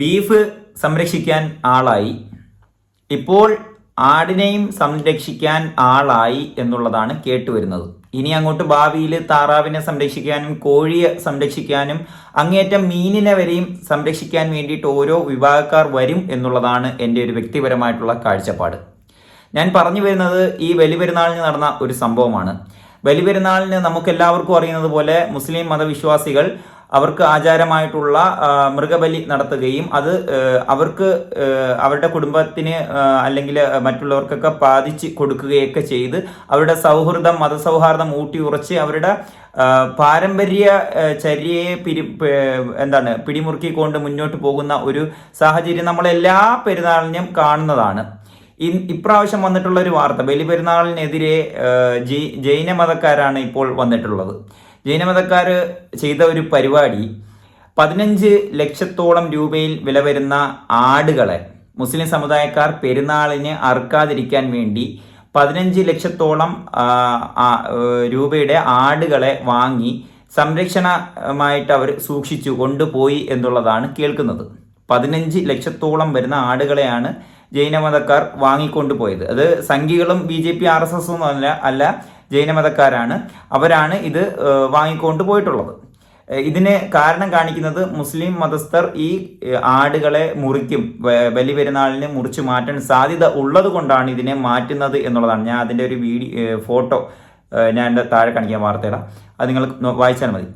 Beef സംരക്ഷിക്കാൻ ആളായി. ഇപ്പോൾ ആടിനെയും സംരക്ഷിക്കാൻ ആളായി എന്നുള്ളതാണ് കേട്ടുവരുന്നത്. ഇനി അങ്ങോട്ട് ഭാവിയിൽ താറാവിനെ സംരക്ഷിക്കാനും കോഴിയെ സംരക്ഷിക്കാനും അങ്ങേറ്റം മീനിനെ വരെയും സംരക്ഷിക്കാൻ വേണ്ടിയിട്ട് ഓരോ വിഭാഗക്കാർ വരും എന്നുള്ളതാണ് എന്റെ ഒരു വ്യക്തിപരമായിട്ടുള്ള കാഴ്ചപ്പാട്. ഞാൻ പറഞ്ഞു വരുന്നത് ഈ ബലിപെരുന്നാളിന് നടന്ന ഒരു സംഭവമാണ്. ബലിപെരുന്നാളിന് നമുക്കെല്ലാവർക്കും അറിയുന്നത് പോലെ മുസ്ലിം മതവിശ്വാസികൾ അവർക്ക് ആചാരമായിട്ടുള്ള മൃഗബലി നടത്തുകയും അത് അവർക്ക് അവരുടെ കുടുംബത്തിന് അല്ലെങ്കിൽ മറ്റുള്ളവർക്കൊക്കെ പാതിച്ച് കൊടുക്കുകയൊക്കെ ചെയ്ത് അവരുടെ സൗഹൃദം മതസൗഹാർദ്ദം ഊട്ടി ഉറച്ച് അവരുടെ പാരമ്പര്യ ചര്യയെ പിരി എന്താണ് പിടിമുറുക്കിക്കൊണ്ട് മുന്നോട്ട് പോകുന്ന ഒരു സാഹചര്യം നമ്മൾ എല്ലാ പെരുന്നാളിനും കാണുന്നതാണ്. ഇൻ- ഇപ്രാവശ്യം വന്നിട്ടുള്ള ഒരു വാർത്ത ബലിപെരുന്നാളിനെതിരെ ജൈ- ജൈന മതക്കാരാണ് ഇപ്പോൾ വന്നിട്ടുള്ളത്. ജൈനമതക്കാർ ചെയ്ത ഒരു പരിപാടി പതിനഞ്ച് ലക്ഷത്തോളം രൂപയിൽ വില വരുന്ന ആടുകളെ മുസ്ലിം സമുദായക്കാർ പെരുന്നാളിന് അറുക്കാതിരിക്കാൻ വേണ്ടി പതിനഞ്ച് ലക്ഷത്തോളം രൂപയുടെ ആടുകളെ വാങ്ങി സംരക്ഷണമായിട്ട് അവർ സൂക്ഷിച്ചു കൊണ്ടുപോയി എന്നുള്ളതാണ് കേൾക്കുന്നത്. പതിനഞ്ച് ലക്ഷത്തോളം വരുന്ന ആടുകളെയാണ് ജൈനമതക്കാർ വാങ്ങിക്കൊണ്ടുപോയത്. അത് സംഘികളും B J P R S S ഒന്നും അല്ല അല്ല ജൈനമതക്കാരാണ് അവരാണ് ഇത് വാങ്ങിക്കൊണ്ട് പോയിട്ടുള്ളത്. ഇതിന് കാരണം കാണിക്കുന്നത് മുസ്ലിം മതസ്ഥർ ഈ ആടുകളെ മുറിക്കും വ- ബലി പെരുന്നാളിന് മുറിച്ചു മാറ്റാൻ സാധ്യത ഉള്ളത് കൊണ്ടാണ് ഇതിനെ മാറ്റുന്നത് എന്നുള്ളതാണ്. ഞാൻ അതിന്റെ ഒരു വീഡിയോ ഫോട്ടോ ഞാൻ എന്റെ താഴെ കാണിക്കാൻ വാർത്തയിടാം. അത് നിങ്ങൾ വായിച്ചാൽ മതി.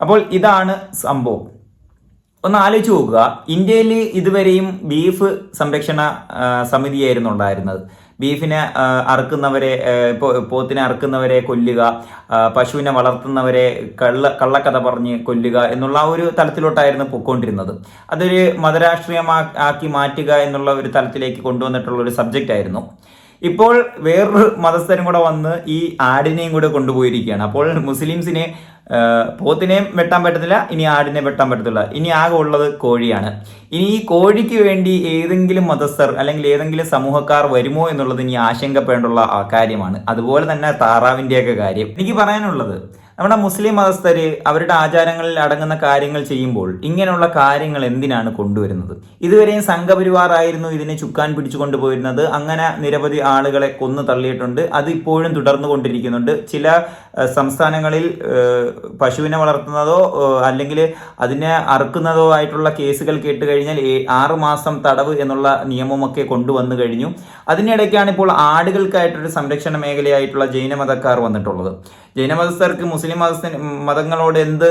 അപ്പോൾ ഇതാണ് സംഭവം. ഒന്ന് ആലോചിച്ച് നോക്കുക. ഇന്ത്യയിൽ ഇതുവരെയും ബീഫ് സംരക്ഷണ സമിതിയായിരുന്നു ഉണ്ടായിരുന്നത്. ബീഫിനെ അറുക്കുന്നവരെ പോത്തിനെ അറുക്കുന്നവരെ കൊല്ലുക പശുവിനെ വളർത്തുന്നവരെ കള്ള കള്ളക്കഥ പറഞ്ഞ് കൊല്ലുക എന്നുള്ള ഒരു തലത്തിലോട്ടായിരുന്നു പൊയ്ക്കൊണ്ടിരുന്നത് അതൊരു മതരാഷ്ട്രീയമാക്കി മാറ്റുക എന്നുള്ള ഒരു തലത്തിലേക്ക് കൊണ്ടുവന്നിട്ടുള്ള ഒരു സബ്ജക്റ്റ് ആയിരുന്നു ഇപ്പോൾ വേറൊരു മതസ്ഥരും കൂടെ വന്ന് ഈ ആടിനെയും കൂടെ കൊണ്ടുപോയിരിക്കുകയാണ്. അപ്പോൾ മുസ്ലിംസിനെ പോത്തിനെയും വെട്ടാൻ പറ്റത്തില്ല ഇനി ആടിനെ വെട്ടാൻ പറ്റത്തില്ല. ഇനി ആകെ ഉള്ളത് കോഴിയാണ്. ഇനി ഈ കോഴിക്ക് വേണ്ടി ഏതെങ്കിലും മതസ്ഥർ അല്ലെങ്കിൽ ഏതെങ്കിലും സമൂഹക്കാർ വരുമോ എന്നുള്ളത് ഇനി ആശങ്കപ്പെടേണ്ടുള്ള കാര്യമാണ്. അതുപോലെ തന്നെ താറാവിന്റെയൊക്കെ കാര്യം. എനിക്ക് പറയാനുള്ളത് നമ്മുടെ മുസ്ലിം മതസ്ഥര് അവരുടെ ആചാരങ്ങളിൽ അടങ്ങുന്ന കാര്യങ്ങൾ ചെയ്യുമ്പോൾ ഇങ്ങനെയുള്ള കാര്യങ്ങൾ എന്തിനാണ് കൊണ്ടുവരുന്നത്? ഇതുവരെയും സംഘപരിവാറായിരുന്നു ഇതിനെ ചുക്കാൻ പിടിച്ചു കൊണ്ടുപോയിരുന്നത്. അങ്ങനെ നിരവധി ആളുകളെ കൊന്നു തള്ളിയിട്ടുണ്ട്. അത് ഇപ്പോഴും തുടർന്നു കൊണ്ടിരിക്കുന്നുണ്ട്. ചില സംസ്ഥാനങ്ങളിൽ പശുവിനെ വളർത്തുന്നതോ അല്ലെങ്കിൽ അതിനെ അറുക്കുന്നതോ ആയിട്ടുള്ള കേസുകൾ കേട്ട് കഴിഞ്ഞാൽ ആറുമാസം ആറ് മാസം തടവ് എന്നുള്ള നിയമമൊക്കെ കൊണ്ടുവന്നു കഴിഞ്ഞു. അതിനിടയ്ക്കാണ് ഇപ്പോൾ ആടുകൾക്കായിട്ടൊരു സംരക്ഷണ മേഖലയായിട്ടുള്ള ജൈനമതക്കാർ വന്നിട്ടുള്ളത്. ജൈനമതസ്ഥർക്ക് മുസ്ലിം മതസ്ഥ മതങ്ങളോട് എന്ത്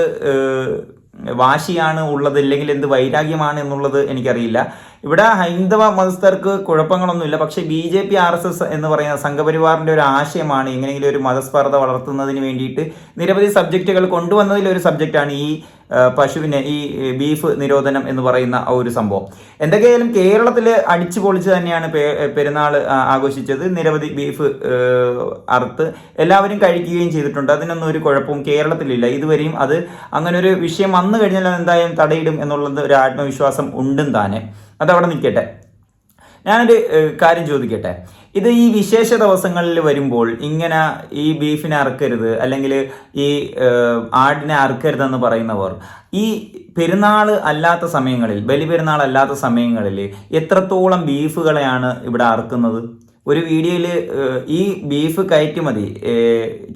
വാശിയാണ് ഉള്ളത് അല്ലെങ്കിൽ എന്ത് വൈരാഗ്യമാണ് എന്നുള്ളത് എനിക്കറിയില്ല. ഇവിടെ ഹൈന്ദവ മതസ്ഥർക്ക് കുഴപ്പങ്ങളൊന്നുമില്ല. പക്ഷേ B J P R S S എന്ന് പറയുന്ന സംഘപരിവാറിന്റെ ഒരു ആശയമാണ് എങ്ങനെയെങ്കിലും ഒരു മതസ്പർദ്ധ വളർത്തുന്നതിന് വേണ്ടിയിട്ട് നിരവധി സബ്ജക്റ്റുകൾ കൊണ്ടുവന്നതിൽ ഒരു സബ്ജക്റ്റാണ് ഈ പശുവിനെ ഈ ബീഫ് നിരോധനം എന്ന് പറയുന്ന ആ ഒരു സംഭവം. എന്തൊക്കെയായാലും കേരളത്തിൽ അടിച്ചു പൊളിച്ച് തന്നെയാണ് പെരുന്നാൾ ആഘോഷിച്ചത്. നിരവധി ബീഫ് അറുത്ത് എല്ലാവരും കഴിക്കുകയും ചെയ്തിട്ടുണ്ട്. അതിനൊന്നും ഒരു കുഴപ്പവും കേരളത്തിലില്ല. ഇതുവരെയും അത് അങ്ങനെ ഒരു വിഷയം വന്നു കഴിഞ്ഞാൽ എന്തായാലും തടയിടും എന്നുള്ളത് ഒരു ആത്മവിശ്വാസം ഉണ്ടും താനെ. അതവിടെ നിൽക്കട്ടെ. ഞാനൊരു കാര്യം ചോദിക്കട്ടെ? ഇത് ഈ വിശേഷ ദിവസങ്ങളിൽ വരുമ്പോൾ ഇങ്ങനെ ഈ ബീഫിനെ അറുക്കരുത് അല്ലെങ്കിൽ ഈ ആടിനെ അറുക്കരുതെന്ന് പറയുന്നവർ ഈ പെരുന്നാൾ അല്ലാത്ത സമയങ്ങളിൽ ബലി പെരുന്നാൾ അല്ലാത്ത സമയങ്ങളിൽ എത്രത്തോളം ബീഫുകളെയാണ് ഇവിടെ അറുക്കുന്നത്? ഒരു വീഡിയോയിൽ ഈ ബീഫ് കയറ്റുമതി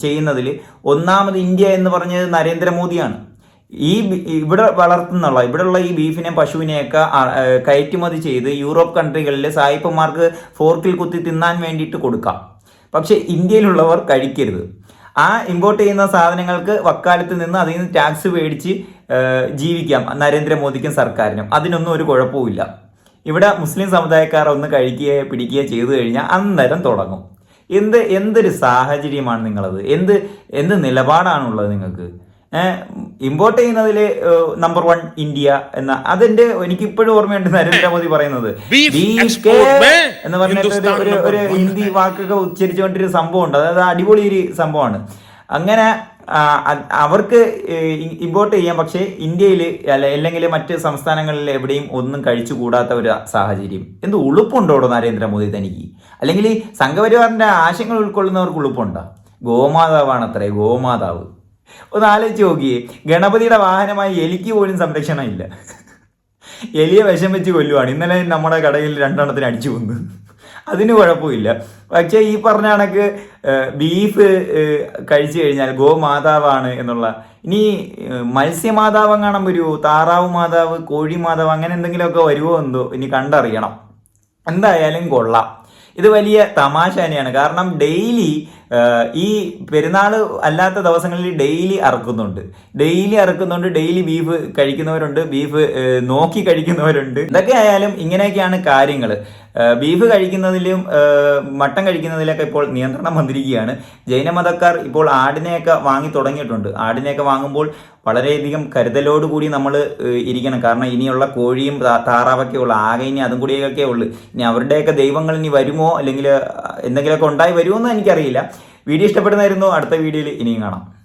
ചെയ്യുന്നതിൽ ഒന്നാമത് ഇന്ത്യ എന്ന് പറഞ്ഞത് നരേന്ദ്രമോദിയാണ്. ഈ ഇവിടെ വളർത്തുന്നുള്ള ഇവിടെയുള്ള ഈ ബീഫിനെ പശുവിനെയൊക്കെ കയറ്റുമതി ചെയ്ത് യൂറോപ്പ് കൺട്രികളിൽ സായിപ്പന്മാർക്ക് ഫോർക്കിൽ കുത്തി തിന്നാൻ വേണ്ടിയിട്ട് കൊടുക്കാം. പക്ഷെ ഇന്ത്യയിലുള്ളവർ കഴിക്കരുത്. ആ ഇമ്പോർട്ട് ചെയ്യുന്ന സാധനങ്ങൾക്ക് വക്കാലത്ത് നിന്ന് അതിൽ നിന്ന് ടാക്സ് മേടിച്ച് ജീവിക്കാം നരേന്ദ്രമോദിക്കും സർക്കാരിനും. അതിനൊന്നും ഒരു കുഴപ്പവുമില്ല. ഇവിടെ മുസ്ലിം സമുദായക്കാർ ഒന്ന് കഴിക്കുകയോ പിടിക്കുകയോ ചെയ്തു കഴിഞ്ഞാൽ അന്നേരം തുടങ്ങും. എന്ത് എന്തൊരു സാഹചര്യമാണ് നിങ്ങളത്? എന്ത് എന്ത് നിലപാടാണുള്ളത് നിങ്ങൾക്ക്? ഇമ്പോർട്ട് ചെയ്യുന്നതിൽ നമ്പർ വൺ ഇന്ത്യ എന്ന അതെന്റെ എനിക്ക് ഇപ്പോഴും ഓർമ്മയുണ്ട് നരേന്ദ്രമോദി പറയുന്നത്. എന്ന് പറഞ്ഞിട്ട് ഒരു- ഒരു. ഹിന്ദി വാക്കൊക്കെ ഉച്ചരിച്ചുകൊണ്ടൊരു സംഭവമുണ്ട്. അതായത് അടിപൊളി ഒരു സംഭവമാണ്. അങ്ങനെ അവർക്ക് ഇമ്പോർട്ട് ചെയ്യാം. പക്ഷേ ഇന്ത്യയിൽ അല്ല അല്ലെങ്കിൽ മറ്റ് സംസ്ഥാനങ്ങളിൽ എവിടെയും ഒന്നും കഴിച്ചു കൂടാത്ത ഒരു സാഹചര്യം. എന്ത് ഉളുപ്പുണ്ടോടോ നരേന്ദ്രമോദി തനിക്ക്? അല്ലെങ്കിൽ സംഘപരിവാറിന്റെ ആശയങ്ങൾ ഉൾക്കൊള്ളുന്നവർക്ക് ഉളുപ്പുണ്ടോ? ഗോമാതാവാണ് അത്രേ ഗോമാതാവ്. ഒന്ന് ആലോചിച്ച് നോക്കിയേ. ഗണപതിയുടെ വാഹനമായി എലിക്ക് പോലും സംരക്ഷണം ഇല്ല. എലിയെ വിഷം വെച്ച് കൊല്ലുവാണ്. ഇന്നലെ നമ്മുടെ കടയിൽ രണ്ടെണ്ണത്തിന് അടിച്ചു കൊന്നു. അതിന് കുഴപ്പമില്ല. പക്ഷേ ഈ പറഞ്ഞ കണക്ക് ബീഫ് കഴിച്ചു കഴിഞ്ഞാൽ ഗോമാതാവാണ് എന്നുള്ള. ഇനി മത്സ്യമാതാവ് കാണാൻ വരുമോ താറാവ് മാതാവ് കോഴി മാതാവ് അങ്ങനെ എന്തെങ്കിലുമൊക്കെ വരുമോ എന്തോ? ഇനി കണ്ടറിയണം. എന്തായാലും കൊള്ളാം. ഇത് വലിയ തമാശ തന്നെയാണ്. കാരണം ഡെയിലി ഈ പെരുന്നാൾ അല്ലാത്ത ദിവസങ്ങളിൽ ഡെയിലി അറക്കുന്നുണ്ട്. ഡെയിലി അറക്കുന്നുണ്ട് ഡെയിലി ബീഫ് കഴിക്കുന്നവരുണ്ട് ബീഫ് നോക്കി കഴിക്കുന്നവരുണ്ട്. ഇതൊക്കെ ആയാലും ഇങ്ങനെയൊക്കെയാണ് കാര്യങ്ങൾ ബീഫ് കഴിക്കുന്നതിലും മട്ടൻ കഴിക്കുന്നതിലൊക്കെ ഇപ്പോൾ നിയന്ത്രണം വന്നിരിക്കുകയാണ്. ജൈനമതക്കാർ ഇപ്പോൾ ആടിനെയൊക്കെ വാങ്ങി തുടങ്ങിയിട്ടുണ്ട്. ആടിനെയൊക്കെ വാങ്ങുമ്പോൾ വളരെയധികം കരുതലോടുകൂടി നമ്മൾ ഇരിക്കണം. കാരണം ഇനിയുള്ള കോഴിയും താറാവൊക്കെ ഉള്ളു. ആകെ ഇനി അതും കൂടിയൊക്കെ ഉള്ളു. ഇനി അവരുടെയൊക്കെ ദൈവങ്ങൾ ഇനി വരുമോ? അല്ലെങ്കിൽ എന്തെങ്കിലുമൊക്കെ ഉണ്ടായി വരുമെന്ന് എനിക്കറിയില്ല. വീഡിയോ ഇഷ്ടപ്പെടുന്നതായിരുന്നു. അടുത്ത വീഡിയോയിൽ ഇനിയും കാണാം.